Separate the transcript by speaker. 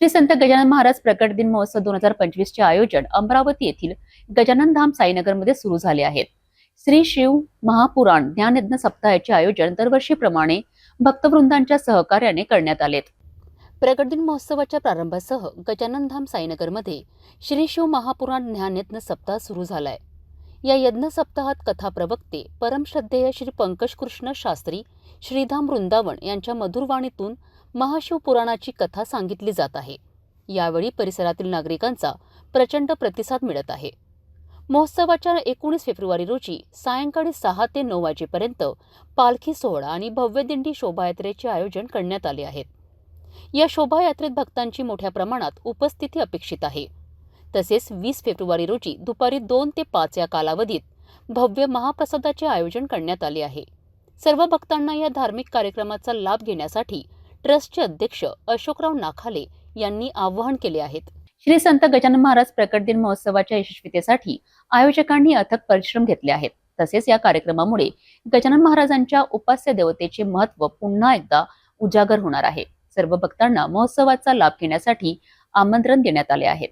Speaker 1: श्री संत गजानन महाराज प्रकट दिन महोत्सव दोन हजार पंचवीस चे आयोजन अमरावती येथील गजानन धाम साईनगरमध्ये सुरू झाले आहेत श्री शिव महापुराण ज्ञानयज्ञ सप्ताहाचे आयोजन दरवर्षीप्रमाणे भक्तवृंदांच्या सहकार्याने करण्यात आलेत प्रकट दिन महोत्सवाच्या प्रारंभासह गजानन धाम साईनगरमध्ये श्री शिव महापुराण ज्ञानयज्ञ सप्ताह सुरू झालाय. या यज्ञसप्ताहात कथा प्रवक्ते परमश्रद्धेय श्री पंकज कृष्ण शास्त्री श्रीधाम वृंदावन यांच्या मधुरवाणीतून महाशिवपुराणाची कथा सांगितली जात आहे. यावेळी परिसरातील नागरिकांचा प्रचंड प्रतिसाद मिळत आहे. महोत्सवाच्या एकोणीस फेब्रुवारी रोजी सायंकाळी सहा ते नऊ वाजेपर्यंत पालखी सोहळा आणि भव्य दिंडी शोभायात्रेचे आयोजन करण्यात आले आहेत या शोभायात्रेत भक्तांची मोठ्या प्रमाणात उपस्थिती अपेक्षित आहे. तसेच वीस फेब्रुवारी रोजी दुपारी दोन ते पाच या कालावधीत भव्य महाप्रसादाचे आयोजन करण्यात आले आहे. सर्व भक्तांना या धार्मिक कार्यक्रमाचा लाभ घेण्यासाठी ट्रस्टचे अध्यक्ष अशोकराव नाखाले यांनी आवाहन केले आहेत श्री संत गजानन महाराज प्रकट दिन महोत्सवाच्या यशस्वीतेसाठी आयोजकांनी अथक परिश्रम घेतले आहेत. तसेच या कार्यक्रमामुळे गजानन महाराजांच्या उपास्य देवतेचे महत्त्व पुन्हा एकदा उजागर होणार आहे. सर्व भक्तांना महोत्सवाचा लाभ घेण्यासाठी आमंत्रण देण्यात आले आहेत